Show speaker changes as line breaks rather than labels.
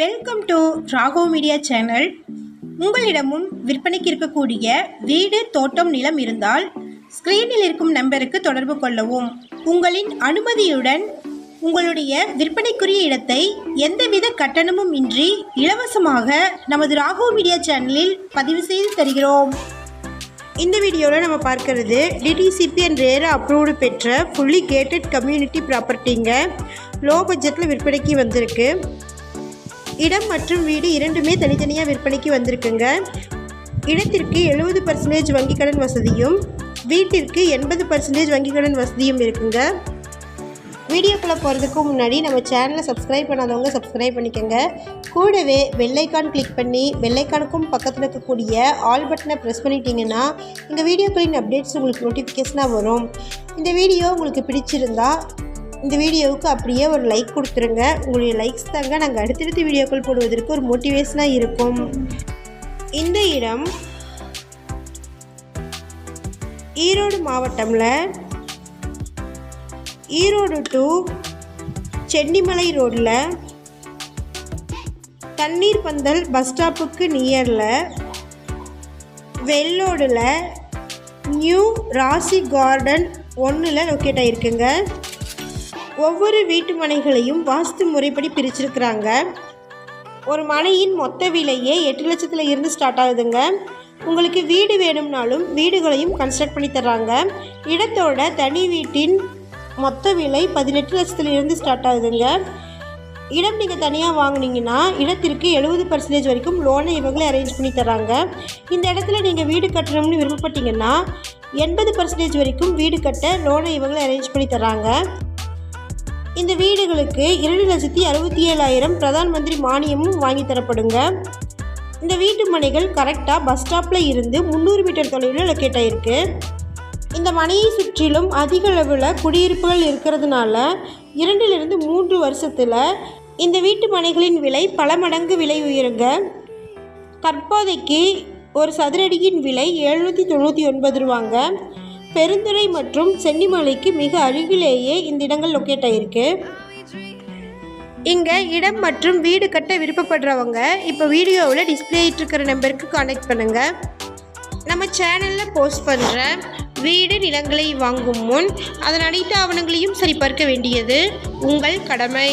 Welcome to Rago media channel உங்களிடமும் விற்பனைக்கு இருக்கக்கூடிய வீடு தோட்டம் நிலம் இருந்தால் ஸ்க்ரீனில் இருக்கும் நம்பருக்கு தொடர்பு கொள்ளவும். உங்களின் அனுமதியுடன் உங்களுடைய விற்பனைக்குரிய இடத்தை எந்தவித கட்டணமும் இன்றி இலவசமாக நமது ராகோ மீடியா சேனலில் பதிவு செய்து தருகிறோம். இந்த வீடியோவில் நம்ம பார்க்கறது டிடிசிபி அண்ட் ரேர அப்ரூவ்டு பெற்ற ஃபுல்லி கேட்டட் கம்யூனிட்டி ப்ராப்பர்ட்டிங்க லோ பட்ஜெட்டில் விற்பனைக்கு வந்திருக்கு. இடம் மற்றும் வீடு இரண்டுமே தனித்தனியாக விற்பனைக்கு வந்திருக்குங்க. இடத்திற்கு எழுபது பர்சன்டேஜ் வங்கிக்கடன் கடன் வசதியும் வீட்டிற்கு எண்பது பர்சன்டேஜ் வங்கிக்கடன் கடன் வசதியும் இருக்குங்க. வீடியோக்குள்ளே போகிறதுக்கு முன்னாடி நம்ம சேனலை சப்ஸ்கிரைப் பண்ணாதவங்க சப்ஸ்கிரைப் பண்ணிக்கோங்க. கூடவே வெள்ளைக்கான் கிளிக் பண்ணி வெள்ளைக்கானுக்கும் பக்கத்தில் இருக்கக்கூடிய ஆல் பட்டனை ப்ரெஸ் பண்ணிட்டீங்கன்னா இந்த வீடியோக்களின் அப்டேட்ஸ் உங்களுக்கு நோட்டிஃபிகேஷனாக வரும். இந்த வீடியோ உங்களுக்கு பிடிச்சிருந்தா இந்த வீடியோவுக்கு அப்படியே ஒரு லைக் கொடுத்துருங்க. உங்களுடைய லைக்ஸ் தாங்க நாங்கள் அடுத்தடுத்த வீடியோக்கள் போடுவதற்கு ஒரு மோட்டிவேஷனாக இருக்கும். இந்த இடம் ஈரோடு மாவட்டம்ல ஈரோடு டு சென்னிமலை ரோட்டில் தண்ணீர் பந்தல் பஸ் ஸ்டாப்புக்கு நியரில் வெள்ளோடில் நியூ ராசி கார்டன் ஒன்றில் லொக்கேட் ஆகிருக்குங்க ஒவ்வொரு வீட்டு மனைகளையும் வாஸ்து முறைப்படி பிரிச்சிருக்கிறாங்க. ஒரு மனையின் மொத்த விலையே எட்டு லட்சத்தில் இருந்து ஸ்டார்ட் ஆகுதுங்க. உங்களுக்கு வீடு வேணும்னாலும் வீடுகளையும் கன்ஸ்ட்ரக்ட் பண்ணி தர்றாங்க. இடத்தோட தனி வீட்டின் மொத்த விலை பதினெட்டு லட்சத்துலேருந்து ஸ்டார்ட் ஆகுதுங்க. இடம் நீங்கள் தனியாக வாங்குனீங்கன்னா இடத்திற்கு எழுபது பர்சன்டேஜ் வரைக்கும் லோனை இவங்களே அரேஞ்ச் பண்ணி தராங்க இந்த இடத்துல நீங்கள் வீடு கட்டணும்னு விருப்பப்பட்டீங்கன்னா எண்பது பர்சன்டேஜ் வரைக்கும் வீடு கட்ட லோனை இவங்களே அரேஞ்ச் பண்ணி தராங்க இந்த வீடுகளுக்கு இரண்டு லட்சத்தி அறுபத்தி ஏழாயிரம் பிரதான் மந்திரி மானியமும் வாங்கி தரப்படுங்க. இந்த வீட்டு மனைகள் கரெக்டாக பஸ் ஸ்டாப்பில் இருந்து முந்நூறு மீட்டர் தொலைவில் லொக்கேட் ஆகிருக்கு இந்த மனையை சுற்றிலும் அதிக அளவில் குடியிருப்புகள் இருக்கிறதுனால இரண்டிலிருந்து மூன்று வருஷத்தில் இந்த வீட்டு மனைகளின் விலை பல மடங்கு விலை உயருங்க. தற்போதைக்கு ஒரு சதுரடியின் விலை எழுநூற்றி தொண்ணூற்றி ஒன்பது ரூபாங்க. பெருந்துறை மற்றும் சென்னிமலைக்கு மிக அருகிலேயே இந்த இடங்கள் லொக்கேட் ஆகிருக்கு இங்கே இடம் மற்றும் வீடு கட்ட விருப்பப்படுறவங்க இப்போ வீடியோவில் டிஸ்பிளே இருக்கிற நம்பருக்கு கான்டாக்ட் பண்ணுங்கள் நம்ம சேனலில் போஸ்ட் பண்ணுற வீடு நிலங்களை வாங்கும் முன் அதன் அனைத்து ஆவணங்களையும் சரிபார்க்க வேண்டியது உங்கள் கடமை.